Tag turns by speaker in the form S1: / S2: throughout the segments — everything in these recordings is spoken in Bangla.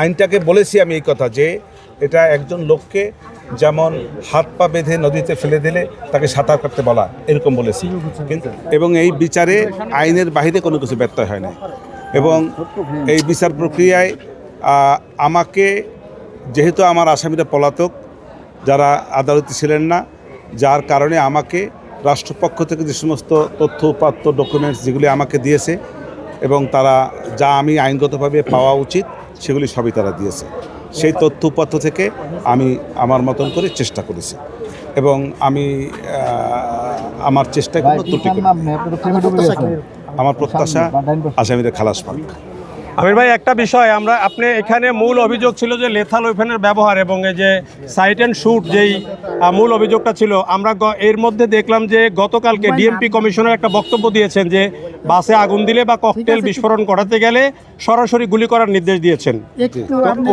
S1: আইনটাকে বলেছি আমি এই কথা যে এটা একজন লোককে যেমন হাত পা বেঁধে নদীতে ফেলে দিলে তাকে সাঁতার কাটতে বলা, এরকম বলেছি। কিন্তু এবং এই বিচারে আইনের বাইরে কোনো কিছু ব্যত্যয় হয় না এবং এই বিচার প্রক্রিয়ায় আমাকে, যেহেতু আমার আসামিরা পলাতক, যারা আদালতে ছিলেন না, যার কারণে আমাকে রাষ্ট্রপক্ষ থেকে যে সমস্ত তথ্য, উপাত্ত ডকুমেন্টস যেগুলি আমাকে দিয়েছে এবং তারা যা আমি আইনগতভাবে পাওয়া উচিত সেগুলি সবই তারা দিয়েছে। সেই তথ্য উপাত্য থেকে আমি আমার মতন করে চেষ্টা করেছি। এবং আমি আমার চেষ্টা কোনো ত্রুটি আমার প্রত্যাশা আসামিদের খালাস পাক।
S2: আমির ভাই একটা বিষয় আমরা আপনি এখানে মূল অভিযোগ ছিল যে লেথাল ওয়েপেনের ব্যবহার এবং এই যে সাইট অ্যান্ড শুট যেই মূল অভিযোগটা ছিল আমরা এর মধ্যে দেখলাম যে গতকালকে ডিএমপি কমিশনার একটা বক্তব্য দিয়েছেন যে বাসে আগুন দিলে বা ককটেল বিস্ফোরণ ঘটাতে গেলে সরাসরি গুলি করার নির্দেশ দিয়েছেন।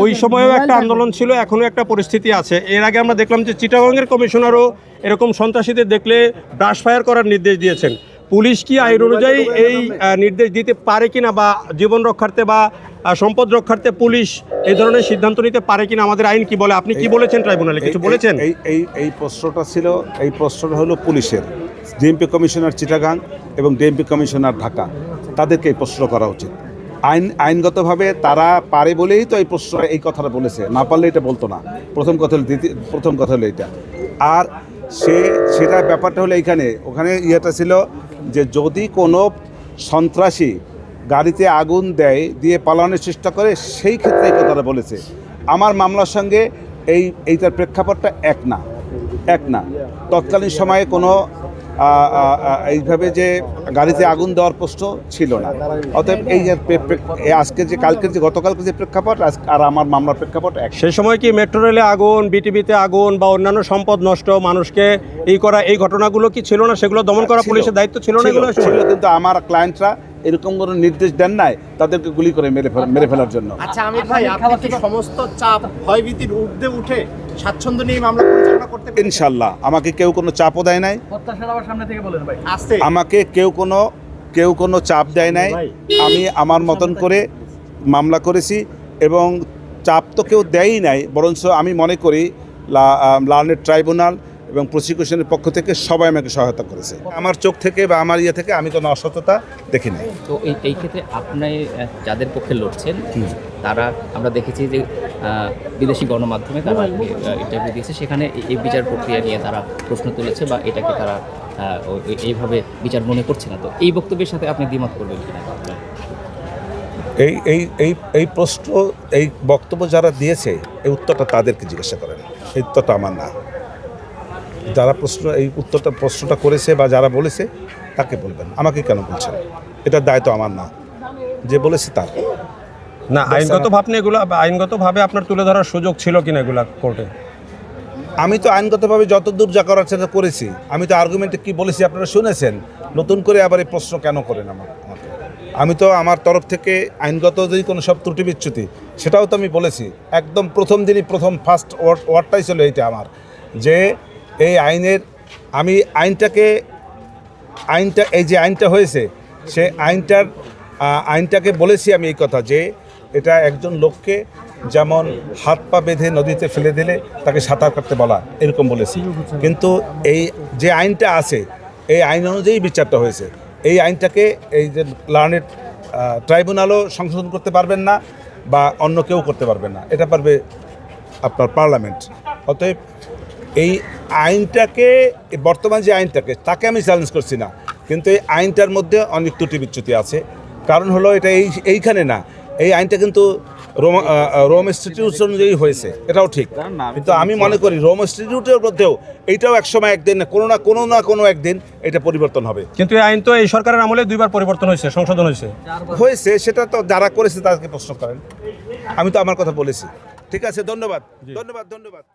S2: ওই সময়ও একটা আন্দোলন ছিল এখনও একটা পরিস্থিতি আছে। এর আগে আমরা দেখলাম যে চিটাগংয়ের কমিশনারও এরকম সন্ত্রাসীদের দেখলে ব্রাশ ফায়ার করার নির্দেশ দিয়েছেন। পুলিশ কি আইন অনুযায়ী এই নির্দেশ দিতে পারে কিনা বা জীবন রক্ষার্থে বা সম্পদ রক্ষার্থে পুলিশ এই ধরনের সিদ্ধান্ত নিতে পারে কিনা আমাদের আইন কি বলে? আপনি কি বলেছেন ট্রাইব্যুনালে? কিছু বলেছেন?
S1: এই এই এই প্রশ্নটা ছিল এই প্রশ্নটা হলো পুলিশের। ডিএমপি কমিশনার চিটাগাং এবং ডিএমপি কমিশনার ঢাকা তাদেরকে এই প্রশ্ন করা উচিত। আইন আইনগতভাবে তারা পারে বলেই তো এই প্রশ্ন এই কথাটা বলেছে। না পারলে এটা বলতো না। প্রথম কথা হলো দ্বিতীয় প্রথম কথা হলো এটা। আর সে সেটা ব্যাপারটা হলো এইখানে। ওখানে ইয়েটা ছিল যে যদি কোনো সন্ত্রাসী গাড়িতে আগুন দেয়, দিয়ে পালানোর চেষ্টা করে, সেই ক্ষেত্রে এই কথাটা বলেছে। আমার মামলার সঙ্গে এই, এইটার প্রেক্ষাপটটা এক না এক না। তৎকালীন সময়ে কোনো এইভাবে যে গাড়িতে আগুন দেওয়ার প্রশ্ন ছিল না। অতএব এই আজকে যে কালকের যে গতকালকে যে প্রেক্ষাপট আর আমার মামলার প্রেক্ষাপট এক।
S2: সেই সময় কি মেট্রো রেলে আগুন বিটিভিতে আগুন বা অন্যান্য সম্পদ নষ্ট মানুষকে এই করা এই ঘটনাগুলো কি ছিল না? সেগুলো দমন করা পুলিশের দায়িত্ব ছিল না এগুলো?
S1: ছিল কিন্তু আমার ক্লায়েন্টরা এরকম কোনো নির্দেশ দেন নাই তাদেরকে গুলি করে মেরে ফেল- মেরে ফেলার জন্য।
S3: আচ্ছা আমির ভাই আপনি কি সমস্ত চাপ ভয়ভীতির ঊর্ধ্বে উঠে স্বাচ্ছন্দ্য নিয়ে মামলা পরিচালনা করতে
S1: ইনশাল্লাহ আমাকে কেউ কোনো চাপও দেয় নাই।
S3: আস্তে।
S1: আমাকে কেউ কোনো কেউ কোনো চাপ দেয় নাই। আমি আমার মতন করে মামলা করেছি এবং চাপ তো কেউ দেয়ই নাই বরঞ্চ আমি মনে করি লার্নের ট্রাইব্যুনাল এবং প্রসিকিউশনের পক্ষ থেকে সবাই আমাকে সহায়তা করেছে। আমার চোখ থেকে বা আমার ইয়ে থেকে আমি কোনো অসততা দেখি নাই।
S4: তো এই এই ক্ষেত্রে আপনি যাদের পক্ষে লড়ছেন তারা আমরা দেখেছি যে বিদেশি গণমাধ্যমে তারা ইন্টারভিউ দিয়েছে। সেখানে এই- বিচার প্রক্রিয়া নিয়ে তারা প্রশ্ন তুলেছে বা এটাকে তারা এইভাবে বিচার মনে করছে না। তো এই বক্তব্যের সাথে আপনি দ্বিমত করবেন কিনা?
S1: এই এই এই এই প্রশ্ন, এই বক্তব্য যারা দিয়েছে, এই উত্তরটা তাদেরকে জিজ্ঞাসা করেন। এই উত্তরটা আমার না। যারা প্রশ্ন, এই উত্তরটা, প্রশ্নটা করেছে বা যারা বলেছে, তাকে বলবেন। আমাকে কেন বলছেন? এটার দায়িত্ব আমার না। যে বলেছে তার।
S2: না আইনগত ভাবে এগুলো আইনগতভাবে আপনার তুলে ধরার সুযোগ ছিল কিনা এগুলা কোর্টে
S1: আমি তো আইনগতভাবে যতদূর যা করার সেটা করেছি। আমি তো আর্গুমেন্টে কি বলেছি আপনারা শুনেছেন। নতুন করে আবার এই প্রশ্ন কেন করেন আমার আমি তো আমার তরফ থেকে আইনগত যদি কোনো সব ত্রুটি বিচ্যুতি সেটাও তো আমি বলেছি। একদম প্রথম দিনই প্রথম ফার্স্ট ওয়ার্ড ওয়ার্ডটাই ছিল এইটা আমার। যে এই আইনের আমি আইনটাকে আইনটা এই যে আইনটা হয়েছে সে আইনটার আইনটাকে বলেছি আমি এই কথা যে এটা একজন লোককে যেমন হাত পা বেঁধে নদীতে ফেলে দিলে তাকে সাঁতার কাটতে বলা, এরকম বলেছি। কিন্তু এই যে আইনটা আছে, এই আইন অনুযায়ী বিচারটা হয়েছে। এই আইনটাকে এই যে লার্নেড ট্রাইব্যুনালও সংশোধন করতে পারবেন না বা অন্য কেউ করতে পারবেন না। এটা পারবে আপনার পার্লামেন্ট। অতএব এই আইনটাকে, বর্তমান যে আইনটাকে, তাকে আমি চ্যালেঞ্জ করছি না। কিন্তু এই আইনটার মধ্যে অনেক ত্রুটি বিচ্যুতি আছে। কারণ হলো এটা এই, এইখানে না এই আইনটা কিন্তু রোম রোম ইনস্টিটিউট অনুযায়ী হয়েছে। এটাও ঠিক। কিন্তু আমি মনে করি রোম ইনস্টিটিউটের মধ্যেও এইটাও একসময় একদিন না কোনো না কোনো না কোনো একদিন এটা পরিবর্তন হবে।
S2: কিন্তু এই আইন তো এই সরকারের আমলে দুইবার পরিবর্তন হয়েছে সংশোধন হয়েছে।
S1: হয়েছে সেটা তো যারা করেছে তাদেরকে প্রশ্ন করেন। আমি তো আমার কথা বলেছি। ঠিক আছে ধন্যবাদ। ধন্যবাদ ধন্যবাদ।